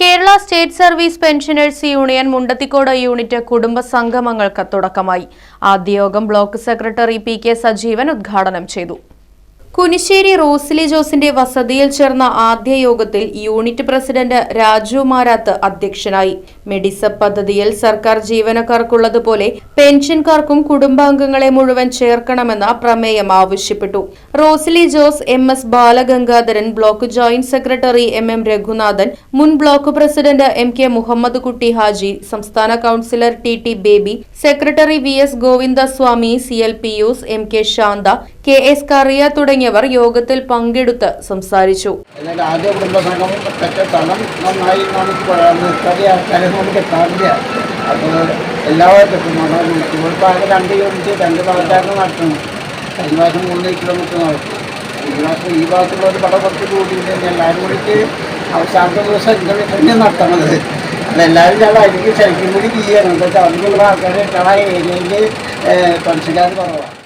Kerala state service pensioners union Mundathikode unit കുടുംബ സംഗമങ്ങൾക്ക് തുടക്കമായി. ആദ്യ യോഗം block secretary P K Sajeevan ഉദ്ഘാടനം ചെയ്തു. കുനിശ്ശേരി റോസ്ലി ജോസിന്റെ വസതിയിൽ ചേർന്ന ആദ്യ യോഗത്തിൽ യൂണിറ്റ് പ്രസിഡന്റ് രാജു മാരാത്ത് അധ്യക്ഷനായി. മെഡിസ പദ്ധതിയിൽ സർക്കാർ ജീവനക്കാർക്കുള്ളതുപോലെ പെൻഷൻകാർക്കും കുടുംബാംഗങ്ങളെ മുഴുവൻ ചേർക്കണമെന്ന പ്രമേയം ആവശ്യപ്പെട്ടു. Rosily Jose M S Balagangadharan block joint secretary M M Raghunathan മുൻ block president M K Muhammad Kutty Haji സംസ്ഥാന councillor T T Baby secretary V S Govindaswamy C L P use M K Shantha K S Kariya തുടങ്ങിയവർ യോഗത്തിൽ പങ്കെടുത്ത് സംസാരിച്ചു. അവസാനത്തെ ദിവസം ഇങ്ങനെ തന്നെ നടത്തണത് അതെല്ലാവരും ഞങ്ങൾ അതിലേക്ക് ശരിക്കും കൂടി ചെയ്യണം എന്താ വെച്ചാൽ അതിലുള്ള ആൾക്കാർ ഏരിയയിൽ പെൻഷൻകാർ കുറവാണ്.